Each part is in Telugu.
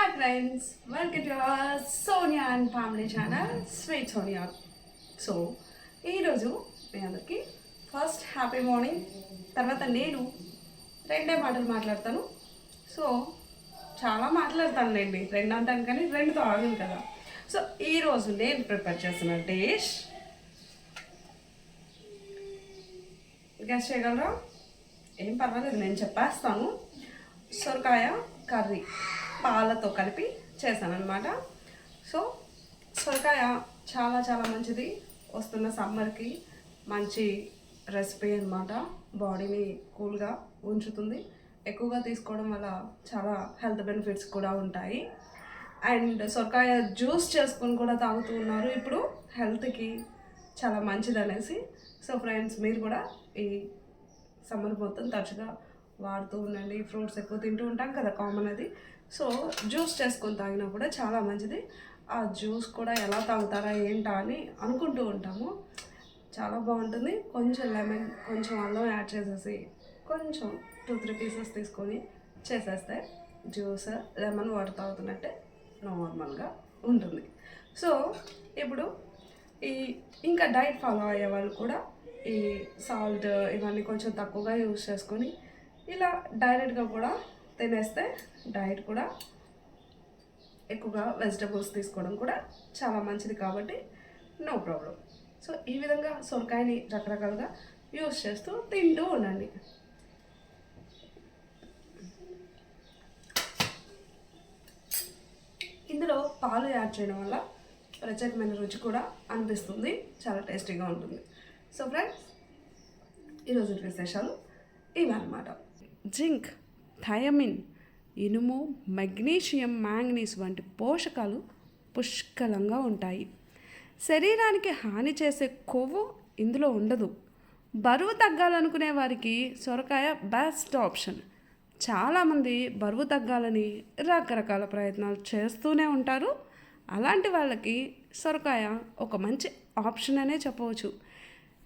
Hi friends welcome to Sonia and family channel sweet Sonia so ఈరోజు మీ అందరికీ ఫస్ట్ హ్యాపీ మార్నింగ్ తర్వాత నేను రెండే మాటలు మాట్లాడతాను. సో చాలా మాట్లాడతాను లేండి రెండు అంటాను కానీ రెండుతో ఆగను కదా. సో ఈరోజు నేను ప్రిపేర్ చేస్తున్న డిష్ గెస్ట్ చేయగలరా? ఏం పర్వాలేదు నేను చెప్పేస్తాను. సొరకాయ కర్రీ. పాలతో కలిపి చేశానమాట అనమాట సో సొరకాయ చాలా చాలా మంచిది. వస్తున్న సమ్మర్కి మంచి రెసిపీ అనమాట బాడీని కూల్గా ఉంచుతుంది. ఎక్కువగా తీసుకోవడం వల్ల చాలా హెల్త్ బెనిఫిట్స్ కూడా ఉంటాయి. అండ్ సొరకాయ జ్యూస్ చేసుకొని కూడా తాగుతూ ఉన్నారు. ఇప్పుడు హెల్త్కి చాలా మంచిది అనేసి సో ఫ్రెండ్స్ మీరు కూడా ఈ సమ్మర్ మొత్తం తరచుగా వాడుతూ ఉండండి. ఫ్రూట్స్ ఎక్కువ తింటూ ఉంటాం కదా కామన్ అది. సో జ్యూస్ చేసుకొని తాగినా కూడా చాలా మంచిది. ఆ జ్యూస్ కూడా ఎలా తాగుతారా ఏంటా అని అనుకుంటూ ఉంటాము. చాలా బాగుంటుంది. కొంచెం లెమన్ కొంచెం అల్లం యాడ్ చేసేసి కొంచెం టూ త్రీ పీసెస్ తీసుకొని చేసేస్తే జ్యూస్ లెమన్ వాటర్ తాగుతున్నట్టే నార్మల్గా ఉంటుంది. సో ఇప్పుడు ఈ ఇంకా డైట్ ఫాలో అయ్యే వాళ్ళు కూడా ఈ సాల్ట్ ఇవన్నీ కొంచెం తక్కువగా యూస్ చేసుకొని ఇలా డైరెక్ట్గా కూడా తినేస్తే డైట్ కూడా ఎక్కువగా వెజిటబుల్స్ తీసుకోవడం కూడా చాలా మంచిది కాబట్టి నో ప్రాబ్లం సో ఈ విధంగా సొరకాయని రకరకాలుగా యూస్ చేస్తూ తింటూ ఉండండి. ఇందులో పాలు యాడ్ చేయడం వల్ల ప్రత్యేకమైన రుచి కూడా అనిపిస్తుంది. చాలా టేస్టీగా ఉంటుంది. సో ఫ్రెండ్స్ ఈరోజు విశేషాలు ఇవన్నమాట జింక్ థయమిన్ ఇనుము మెగ్నీషియం మ్యాంగనీస్ వంటి పోషకాలు పుష్కలంగా ఉంటాయి. శరీరానికి హాని చేసే కొవ్వు ఇందులో ఉండదు. బరువు తగ్గాలనుకునే వారికి సొరకాయ బెస్ట్ ఆప్షన్ చాలామంది బరువు తగ్గాలని రకరకాల ప్రయత్నాలు చేస్తూనే ఉంటారు. అలాంటి వాళ్ళకి సొరకాయ ఒక మంచి ఆప్షన్ అనే చెప్పవచ్చు.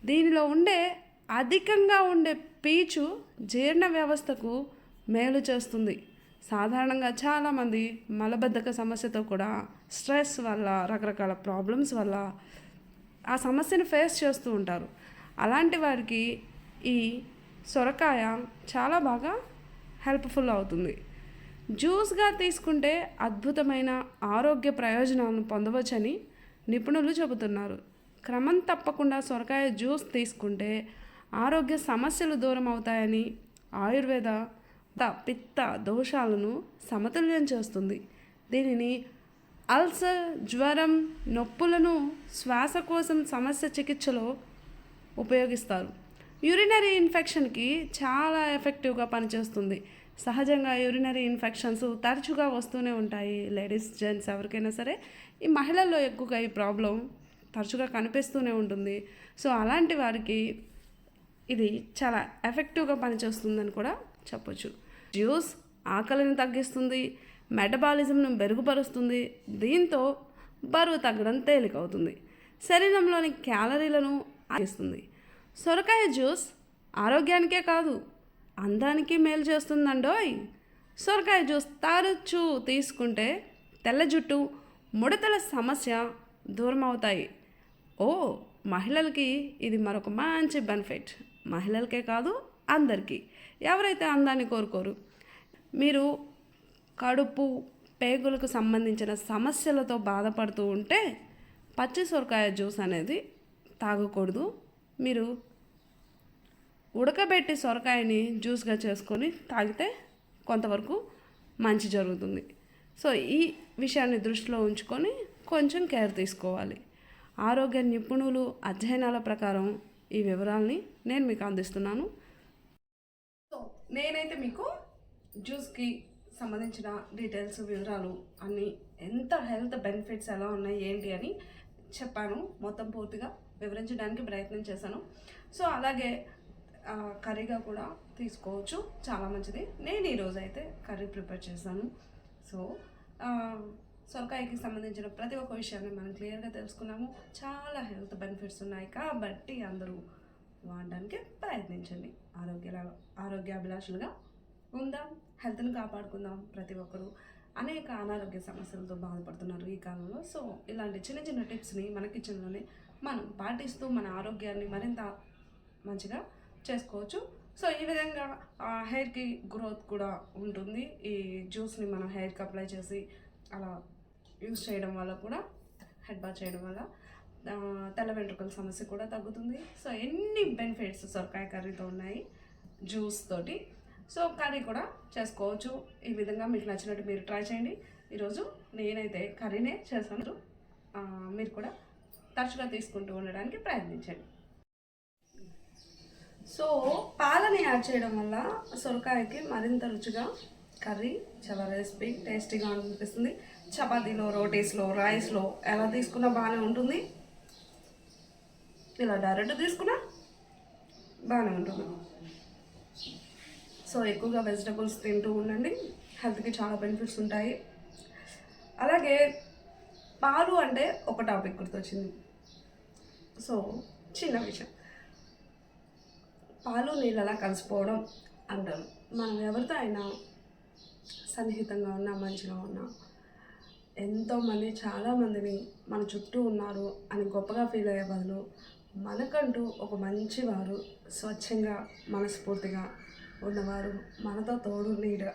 దీనిలో ఉండే అధికంగా ఉండే పీచు జీర్ణ వ్యవస్థకు మేలు చేస్తుంది. సాధారణంగా చాలామంది మలబద్ధక సమస్యతో కూడా స్ట్రెస్ వల్ల రకరకాల ప్రాబ్లమ్స్ వల్ల ఆ సమస్యను ఫేస్ చేస్తూ ఉంటారు. అలాంటి వారికి ఈ సొరకాయ చాలా బాగా హెల్ప్ఫుల్ అవుతుంది. జ్యూస్గా తీసుకుంటే అద్భుతమైన ఆరోగ్య ప్రయోజనాలను పొందవచ్చని నిపుణులు చెబుతున్నారు. క్రమం తప్పకుండా సొరకాయ జ్యూస్ తీసుకుంటే ఆరోగ్య సమస్యలు దూరం అవుతాయని ఆయుర్వేద పిత్త దోషాలను సమతుల్యం చేస్తుంది. దీనిని అల్సర్ జ్వరం నొప్పులను శ్వాసకోశం సమస్య చికిత్సలో ఉపయోగిస్తారు. యూరినరీ ఇన్ఫెక్షన్కి చాలా ఎఫెక్టివ్గా పనిచేస్తుంది. సహజంగా యూరినరీ ఇన్ఫెక్షన్స్ తరచుగా వస్తూనే ఉంటాయి. లేడీస్ జెంట్స్ ఎవరికైనా సరే ఈ మహిళల్లో ఎక్కువగా ఈ ప్రాబ్లం తరచుగా కనిపిస్తూనే ఉంటుంది. సో అలాంటి వారికి ఇది చాలా ఎఫెక్టివ్గా పనిచేస్తుందని కూడా చెప్పొచ్చు. జ్యూస్ ఆకలిని తగ్గిస్తుంది మెటబాలిజంను మెరుగుపరుస్తుంది దీంతో బరువు తగ్గడం తేలికవుతుంది. శరీరంలోని క్యాలరీలను ఆగిస్తుంది సొరకాయ జ్యూస్ ఆరోగ్యానికే కాదు అందానికి మేలు చేస్తుందండోయ్. సొరకాయ జ్యూస్ తరచూ తీసుకుంటే తెల్ల జుట్టు ముడతల సమస్య దూరం అవుతాయి ఓ మహిళలకి ఇది మరొక మంచి బెనిఫిట్ మహిళలకే కాదు అందరికీ. ఎవరైతే అందాన్ని కోరుకోరు మీరు కడుపు పేగులకు సంబంధించిన సమస్యలతో బాధపడుతూ ఉంటే పచ్చి సొరకాయ జ్యూస్ అనేది తాగకూడదు. మీరు ఉడకబెట్టి సొరకాయని జ్యూస్గా చేసుకొని తాగితే కొంతవరకు మంచి జరుగుతుంది. సో ఈ విషయాన్ని దృష్టిలో ఉంచుకొని కొంచెం కేర్ తీసుకోవాలి. ఆరోగ్య నిపుణులు అధ్యయనాల ప్రకారం ఈ వివరాల్ని నేను మీకు అందిస్తున్నాను. సో నేనైతే మీకు జ్యూస్కి సంబంధించిన డీటెయిల్స్ వివరాలు అన్నీ ఎంత హెల్త్ బెనిఫిట్స్ ఎలా ఉన్నాయి ఏంటి అని చెప్పాను. మొత్తం పూర్తిగా వివరించడానికి ప్రయత్నం చేశాను. సో అలాగే కర్రీగా కూడా తీసుకోవచ్చు. చాలా మంచిది. నేను ఈరోజు అయితే కర్రీ ప్రిపేర్ చేశాను. సో సొరకాయకి సంబంధించిన ప్రతి ఒక్క విషయాన్ని మనం క్లియర్గా తెలుసుకున్నాము. చాలా హెల్త్ బెనిఫిట్స్ ఉన్నాయి కాబట్టి అందరూ వాడడానికి ప్రయత్నించండి. ఆరోగ్య ఆరోగ్యాభిలాషులుగా ఉందాం హెల్త్ని కాపాడుకుందాం ప్రతి ఒక్కరూ. అనేక అనారోగ్య సమస్యలతో బాధపడుతున్నారు ఈ కాలంలో. సో ఇలాంటి చిన్న చిన్న టిప్స్ని మన కిచెన్లోనే మనం పాటిస్తూ మన ఆరోగ్యాన్ని మరింత మంచిగా చేసుకోవచ్చు. సో ఈ విధంగా హెయిర్కి గ్రోత్ కూడా ఉంటుంది. ఈ జ్యూస్ని మనం హెయిర్కి అప్లై చేసి అలా యూస్ చేయడం వల్ల కూడా హెడ్ బాత్ చేయడం వల్ల తెల్ల వెంట్రుకల సమస్య కూడా తగ్గుతుంది. సో ఎన్ని బెనిఫిట్స్ సొరకాయ కర్రీతో ఉన్నాయి? జ్యూస్ తోటి. సో కర్రీ కూడా చేసుకోవచ్చు. ఈ విధంగా మీకు నచ్చినట్టు మీరు ట్రై చేయండి. ఈరోజు నేనైతే కర్రీనే చేశాను. మీరు కూడా తరచుగా తీసుకుంటూ ఉండడానికి ప్రయత్నించండి. సో పాలని యాడ్ చేయడం వల్ల సొరకాయకి మరింత రుచిగా కర్రీ చాలా రెసిపీ టేస్టీగా అనిపిస్తుంది. చపాతీలో రోటీస్లో రైస్లో ఎలా తీసుకున్నా బాగానే ఉంటుంది. ఇలా డైరెక్ట్ తీసుకున్నా బాగానే ఉంటుంది. సో ఎక్కువగా వెజిటబుల్స్ తింటూ ఉండండి. హెల్త్కి చాలా బెనిఫిట్స్ ఉంటాయి. అలాగే పాలు అంటే ఒక టాపిక్ గుర్తొచ్చింది. సో చిన్న విషయం. పాలు నీళ్ళలా కలిసిపోవడం అంటారు. మనం ఎవరితో అయినా సన్నిహితంగా ఉన్నా మంచిగా ఉన్నా ఎంతోమంది చాలామందిని మన చుట్టూ ఉన్నారు అని గొప్పగా ఫీల్ అయ్యే బదులు మనకంటూ ఒక మంచివారు స్వచ్ఛంగా మనస్ఫూర్తిగా ఉన్నవారు మనతో తోడు నీడ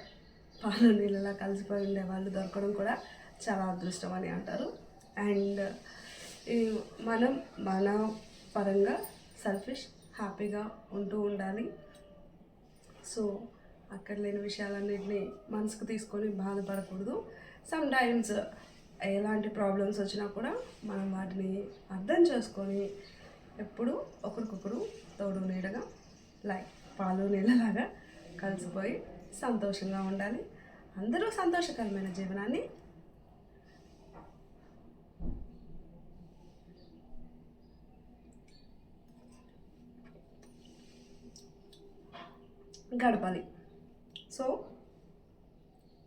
పాలు నీళ్ళలా కలిసిపోయి ఉండే వాళ్ళు దొరకడం కూడా చాలా అదృష్టం అని అంటారు. అండ్ ఈ మనం మన పరంగా సెల్ఫిష్ హ్యాపీగా ఉంటూ ఉండాలి. సో అక్కడ లేని విషయాలన్నింటినీ మనసుకు తీసుకొని బాధపడకూడదు. సమ్ టైమ్స్ ఎలాంటి ప్రాబ్లమ్స్ వచ్చినా కూడా మనం వాటిని అర్థం చేసుకొని ఎప్పుడు ఒకరికొకరు తోడు నీడగా లైక్ పాలు నీళ్ళలాగా కలిసిపోయి సంతోషంగా ఉండాలి. అందరూ సంతోషకరమైన జీవనాన్ని గడపాలి. So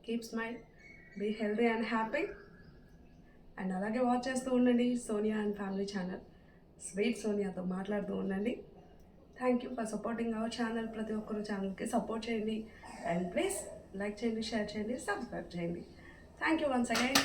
keep smile be healthy and happy and అలాగే వాచ్ చేస్తూ ఉండండి Sonia and family channel sweet సోనియాతో మాట్లాడుతూ ఉండండి. Thank you for supporting our channel ప్రతి ఒక్కరు ఛానల్కి సపోర్ట్ చేయండి. అండ్ ప్లీజ్ లైక్ చేయండి షేర్ చేయండి సబ్స్క్రైబ్ చేయండి. Thank you once again